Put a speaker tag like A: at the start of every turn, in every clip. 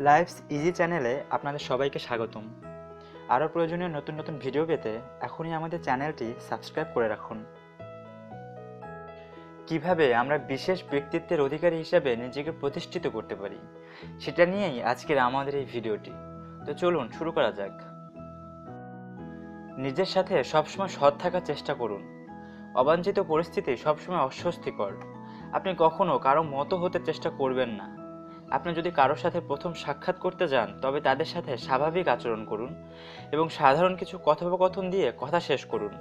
A: Lives easy চ্যানেলে আপনাদের সবাইকে স্বাগতম। আরও প্রয়োজনীয় নতুন নতুন ভিডিও পেতে এখনই আমাদের চ্যানেলটি সাবস্ক্রাইব করে রাখুন। কীভাবে আমরা বিশেষ ব্যক্তিত্বের অধিকারী হিসেবে নিজেকে প্রতিষ্ঠিত করতে পারি, সেটা নিয়েই আজকের আমাদের এই ভিডিওটি। তো চলুন, শুরু করা যাক। নিজের সাথে সবসময় সৎ থাকার চেষ্টা করুন। অবাঞ্ছিত পরিস্থিতি সবসময় অস্বস্তিকর। আপনি কখনো কারও মতো হতে চেষ্টা করবেন না। আপনি যদি কারোর সাথে প্রথম সাক্ষাৎ করতে যান, তবে তাদের সাথে স্বাভাবিক আচরণ করুন এবং সাধারণ কিছু কথোপকথন দিয়ে কথা শেষ করুন।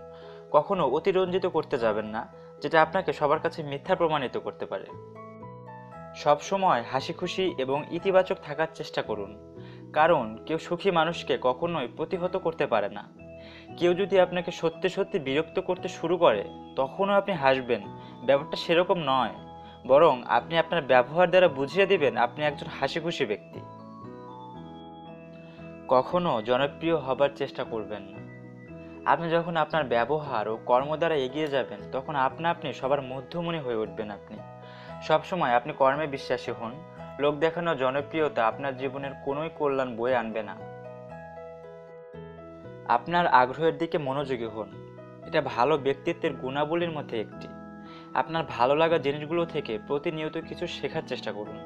A: কখনো অতিরঞ্জিত করতে যাবেন না, যেটা আপনাকে সবার কাছে মিথ্যা প্রমাণিত করতে পারে। সব সময় হাসি খুশি এবং ইতিবাচক থাকার চেষ্টা করুন, কারণ কেউ সুখী মানুষকে কখনোই প্রতিহত করতে পারে না। কেউ যদি আপনাকে সত্যি সত্যি বিরক্ত করতে শুরু করে, তখনও আপনি হাসবেন, ব্যাপারটা সেরকম নয়। বরং আপনি আপনার ব্যবহার দ্বারা বুঝিয়ে দিবেন আপনি একজন হাসি খুশি ব্যক্তি। কখনো জনপ্রিয় হবার চেষ্টা করবেন না। আপনি যখন আপনার ব্যবহার ও কর্ম দ্বারা এগিয়ে যাবেন, তখন আপনা আপনি সবার মধ্যমণি হয়ে উঠবেন আপনি। সবসময় আপনি কর্মে বিশ্বাসী হন। লোক দেখানো জনপ্রিয়তা আপনার জীবনের কোনোই কল্যাণ বয়ে আনবে না। আপনার আগ্রহের দিকে মনোযোগী হন। এটা ভালো ব্যক্তিত্বের গুণাবলীর মধ্যে একটি। আপনার ভালো লাগা জিনিসগুলো থেকে প্রতিনিয়ত কিছু শেখার চেষ্টা করুন।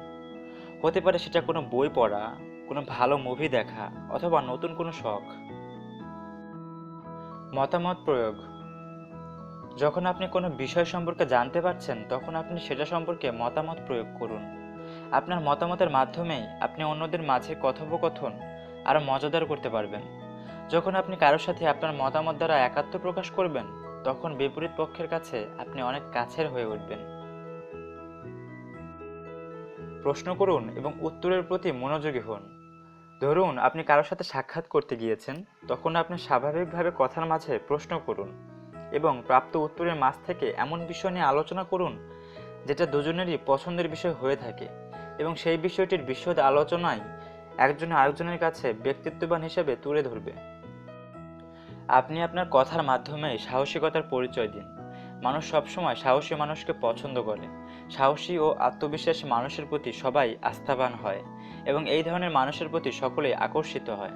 A: হতে পারে সেটা কোনো বই পড়া, কোনো ভালো মুভি দেখা, অথবা নতুন কোনো শখ। মতামত প্রয়োগ। যখন আপনি কোনো বিষয় সম্পর্কে জানতে পারছেন, তখন আপনি সেটা সম্পর্কে মতামত প্রয়োগ করুন। আপনার মতামতের মাধ্যমেই আপনি অন্যদের মাঝে কথোপকথন আরও মজাদার করতে পারবেন। যখন আপনি কারোর সাথে আপনার মতামত দ্বারা একাত্ম প্রকাশ করবেন তখন বিপরীত পক্ষের কাছে আপনি অনেক কাছের হয়ে উঠবেন। প্রশ্ন করুন এবং উত্তরের প্রতি মনোযোগী হন। ধরুন আপনি কারোর সাথে সাক্ষাৎ করতে গিয়েছেন, তখন আপনি স্বাভাবিকভাবে কথার মাঝে প্রশ্ন করুন এবং প্রাপ্ত উত্তরের মাঝ থেকে এমন বিষয় নিয়ে আলোচনা করুন যেটা দুজনেরই পছন্দের বিষয় হয়ে থাকে এবং সেই বিষয়টির বিশদ আলোচনায় একজন আরেকজনের কাছে ব্যক্তিত্ববান হিসেবে তুলে ধরবে। আপনি আপনার কথার মাধ্যমে সাহসিকতার পরিচয় দিন। মানুষ সবসময় সাহসী মানুষকে পছন্দ করে। সাহসী ও আত্মবিশ্বাসী মানুষের প্রতি সবাই আস্থাবান হয় এবং এই ধরনের মানুষের প্রতি সকলেই আকর্ষিত হয়।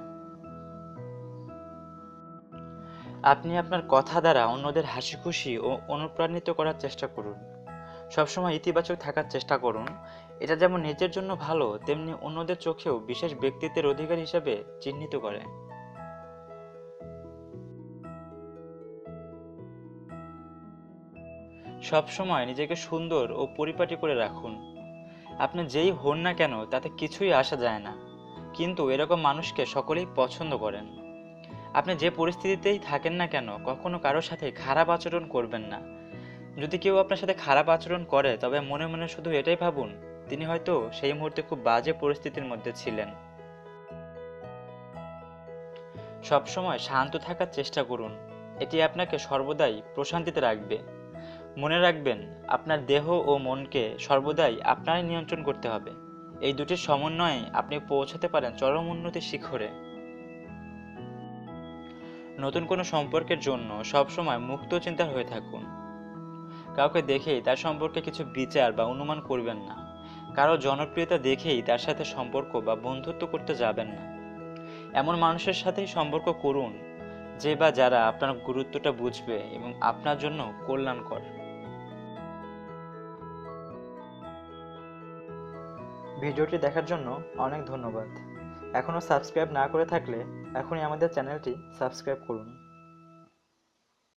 A: আপনি আপনার কথা দ্বারা অন্যদের হাসি খুশি ও অনুপ্রাণিত করার চেষ্টা করুন। সবসময় ইতিবাচক থাকার চেষ্টা করুন। এটা যেমন নিজের জন্য ভালো, তেমনি অন্যদের চোখেও বিশেষ ব্যক্তিত্বের অধিকার হিসেবে চিহ্নিত করে। সবসময় নিজেকে সুন্দর ও পরিপাটি করে রাখুন। আপনি যেই হন না কেন, তাতে কিছুই আসা যায় না। কিন্তু এরকম মানুষকে সকলেই পছন্দ করেন। আপনি যে পরিস্থিতিতেই থাকেন না কেন, কখনো কারোর সাথে খারাপ আচরণ করবেন না। যদি কেউ আপনার সাথে খারাপ আচরণ করে, তবে মনে মনে শুধু এটাই ভাবুন, তিনি হয়তো সেই মুহূর্তে খুব বাজে পরিস্থিতির মধ্যে ছিলেন। সবসময় শান্ত থাকার চেষ্টা করুন। এটি আপনাকে সর্বদাই প্রশান্তিতে রাখবে। মনে রাখবেন, আপনার দেহ ও মনকে সর্বদাই আপনারই নিয়ন্ত্রণ করতে হবে। এই দুটির সমন্বয়ে আপনি পৌঁছাতে পারেন চরম উন্নতির শিখরে। নতুন কোনো সম্পর্কের জন্য সবসময় মুক্ত চিন্তার হয়ে থাকুন। কাউকে দেখেই তার সম্পর্কে কিছু বিচার বা অনুমান করবেন না। কারও জনপ্রিয়তা দেখেই তার সাথে সম্পর্ক বা বন্ধুত্ব করতে যাবেন না। এমন মানুষের সাথেই সম্পর্ক করুন যে বা যারা আপনার গুরুত্বটা বুঝবে এবং আপনার জন্য কল্যাণকর। ভিডিওটি দেখার জন্য অনেক ধন্যবাদ। এখনও সাবস্ক্রাইব না করে থাকলে এখনই আমাদের চ্যানেলটি সাবস্ক্রাইব করুন।